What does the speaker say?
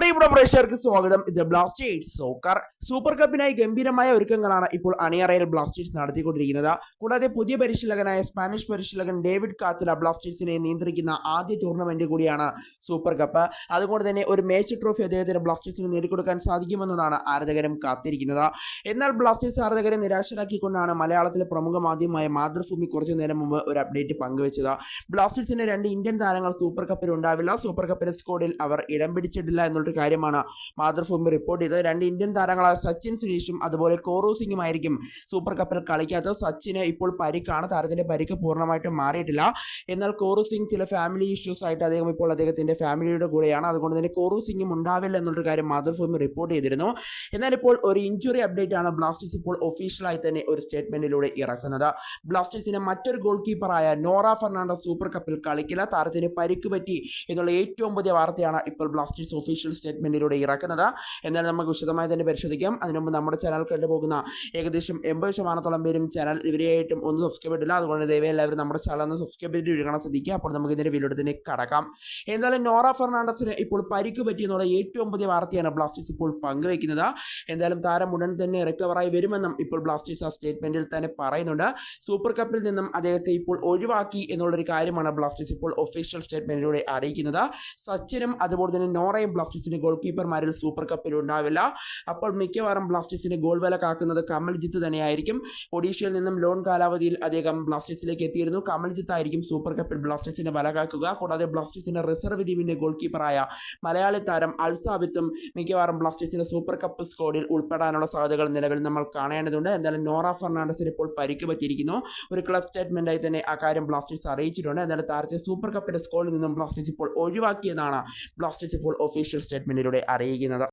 പ്രിയപ്പെട്ട പ്രേക്ഷകർക്ക് സ്വാഗതം. ഇത് ബ്ലാസ്റ്റേഴ്സ് സോക്കർ സൂപ്പർ കപ്പിനായി ഗംഭീരമായ ഒരുക്കങ്ങളാണ് ഇപ്പോൾ അണിയറയിൽ ബ്ലാസ്റ്റേഴ്സ് നടത്തിക്കൊണ്ടിരിക്കുന്നത്. കൂടാതെ പുതിയ പരിശീലകനായ സ്പാനിഷ് പരിശീലകൻ ഡേവിഡ് കാത്തില ബ്ലാസ്റ്റേഴ്സിനെ നിയന്ത്രിക്കുന്ന ആദ്യ ടൂർണമെന്റ് കൂടിയാണ് സൂപ്പർ കപ്പ് അതുകൊണ്ട് തന്നെ ഒരു മേച്ച് ട്രോഫി അദ്ദേഹത്തിന് ബ്ലാസ്റ്റേഴ്സിന് നേടിക്കൊടുക്കാൻ സാധിക്കുമെന്നതാണ് ആരാധകരും കാത്തിരിക്കുന്നത്. എന്നാൽ ബ്ലാസ്റ്റേഴ്സ് ആരാധകരെ നിരാശരാക്കിക്കൊണ്ടാണ് മലയാളത്തിലെ പ്രമുഖ മാധ്യമമായ മാതൃഭൂമി കുറച്ചു നേരം മുമ്പ് ഒരു അപ്ഡേറ്റ് പങ്കുവച്ചത്. ബ്ലാസ്റ്റേഴ്സിന്റെ രണ്ട് ഇന്ത്യൻ താരങ്ങൾ സൂപ്പർ കപ്പിൽ ഉണ്ടാവില്ല. സൂപ്പർ കപ്പിന്റെ സ്കോഡിൽ അവർ ഇടം പിടിച്ചിട്ടില്ല എന്നുള്ളൊരു കാര്യമാണ്. മാതൃഭൂമി റിപ്പോർട്ട് ചെയ്തത് രണ്ട് ഇന്ത്യൻ താരങ്ങളായ സച്ചിൻ സുരേഷും അതുപോലെ കോറു സിംഗുമായിരിക്കും സൂപ്പർ കപ്പിൽ കളിക്കാത്തത്. സച്ചിന് ഇപ്പോൾ പരിക്കാണ്. താരത്തിന്റെ പരിക്ക് പൂർണമായിട്ടും മാറിയിട്ടില്ല. എന്നാൽ കോറു സിംഗ് ചില ഫാമിലി ഇഷ്യൂസ് ആയിട്ട് അദ്ദേഹം ഇപ്പോൾ അദ്ദേഹത്തിന്റെ ഫാമിലിയുടെ കൂടെയാണ്. അതുകൊണ്ട് തന്നെ കോറു സിംഗും ഉണ്ടാവില്ല എന്നുള്ളൊരു കാര്യം മാതൃഭൂമി റിപ്പോർട്ട് ചെയ്തിരുന്നു. എന്നാൽ ഇപ്പോൾ ഒരു ഇഞ്ചുറി അപ്ഡേറ്റ് ആണ് ബ്ലാസ്റ്റേഴ്സ് ഇപ്പോൾ ഒഫീഷ്യലായി തന്നെ ഒരു സ്റ്റേറ്റ്മെന്റിലൂടെ ഇറക്കുന്നത്. ബ്ലാസ്റ്റേഴ്സിന്റെ മറ്റൊരു ഗോൾ കീപ്പറായ നോറ ഫെർണാണ്ടസ് സൂപ്പർ കപ്പിൽ കളിക്കില്ല. താരത്തിന് പരിക്ക് പറ്റി എന്നുള്ള ഏറ്റവും പുതിയ വാർത്തയാണ് ഇപ്പോൾ ബ്ലാസ്റ്റേഴ്സ് ഒഫീഷ്യൽ സ്റ്റേറ്റ്മെന്റിലൂടെ ഇറക്കുന്നത്. എന്നാൽ നമുക്ക് വിശദമായി തന്നെ പരിശോധിക്കാം. അതിനുമുമ്പ് നമ്മുടെ ചാനൽ കണ്ടുപോകുന്ന ഏകദേശം എൺപത് ശതമാനത്തോളം പേരും ചാനൽ ഇവരെയായിട്ടും ഒന്നും സബ്സ്ക്രൈബ് ചെയ്തില്ല അതുകൊണ്ട് ദയവേ എല്ലാവരും നമ്മുടെ ചാനൽ ഒന്ന് സബ്സ്ക്രൈബ് ചെയ്ത് വീഴണം ശ്രദ്ധിക്കുക. അപ്പോൾ നമുക്ക് ഇതിന്റെ വീഡിയോത്തിന് കടക്കാം. എന്തായാലും നോറ ഫെർണാണ്ടസിന് ഇപ്പോൾ പരിക്ക് പറ്റിയെന്നുള്ള ഏറ്റവും പുതിയ വാർത്തയാണ് ബ്ലാസ്റ്റേഴ്സ് ഇപ്പോൾ പങ്കുവയ്ക്കുന്നത്. എന്തായാലും താരം ഉടൻ തന്നെ റിക്കവറായി വരുമെന്നും ഇപ്പോൾ ബ്ലാസ്റ്റേഴ്സ് ആ സ്റ്റേറ്റ്മെന്റിൽ തന്നെ പറയുന്നുണ്ട്. സൂപ്പർ കപ്പിൽ നിന്നും അദ്ദേഹത്തെ ഇപ്പോൾ ഒഴിവാക്കി എന്നുള്ളൊരു കാര്യമാണ് ബ്ലാസ്റ്റേഴ്സ് ഇപ്പോൾ ഒഫീഷ്യൽ സ്റ്റേറ്റ്മെന്റിലൂടെ അറിയിക്കുന്നത്. സച്ചിനും അതുപോലെ തന്നെ നോറയും ബ്ലാസ്റ്റേഴ്സിന്റെ ഗോൾ കീപ്പർമാരിൽ സൂപ്പർ കപ്പിൽ ഉണ്ടാവില്ല. അപ്പോൾ മിക്കവാറും ബ്ലാസ്റ്റേഴ്സിന്റെ ഗോൾ വില കാക്കുന്നത് കമൽജിത്ത് തന്നെയായിരിക്കും. ഒഡീഷയിൽ നിന്നും ലോൺ കാലാവധിയിൽ അദ്ദേഹം ബ്ലാസ്റ്റേഴ്സിലേക്ക് എത്തിയിരുന്നു. കമൽജിത്ത് ആയിരിക്കും സൂപ്പർ കപ്പിൽ ബ്ലാസ്റ്റേഴ്സിന്റെ വില കാക്കുക. കൂടാതെ ബ്ലാസ്റ്റേഴ്സിന്റെ റിസർവ് ടീമിന്റെ ഗോൾ കീപ്പറായ മലയാളി താരം അൽസാബിത്തും മിക്കവാറും ബ്ലാസ്റ്റേഴ്സിന്റെ സൂപ്പർ കപ്പ് സ്കോഡിൽ ഉൾപ്പെടാനുള്ള സാധ്യതകൾ നിലവിൽ നമ്മൾ കാണേണ്ടതുണ്ട്. എന്തായാലും നോറ ഫെർണാണ്ടസിന് ഇപ്പോൾ പരിക്ക് പറ്റിയിരിക്കുന്നു ഒരു ക്ലബ് സ്റ്റേറ്റ്മെന്റായി തന്നെ ആ കാര്യം ബ്ലാസ്റ്റേഴ്സ് അറിയിച്ചിട്ടുണ്ട്. എന്നാലും താരത്തെ സൂപ്പർ കപ്പിന്റെ സ്കോഡിൽ നിന്നും ബ്ലാസ്റ്റേഴ്സ് ഇപ്പോൾ ഒഴിവാക്കിയതാണ് ബ്ലാസ്റ്റേഴ്സ് ഇപ്പോൾ ഒഫീഷ്യൽ സ്റ്റേറ്റ്മെന്റിലൂടെ അറിയിക്കുന്നത്.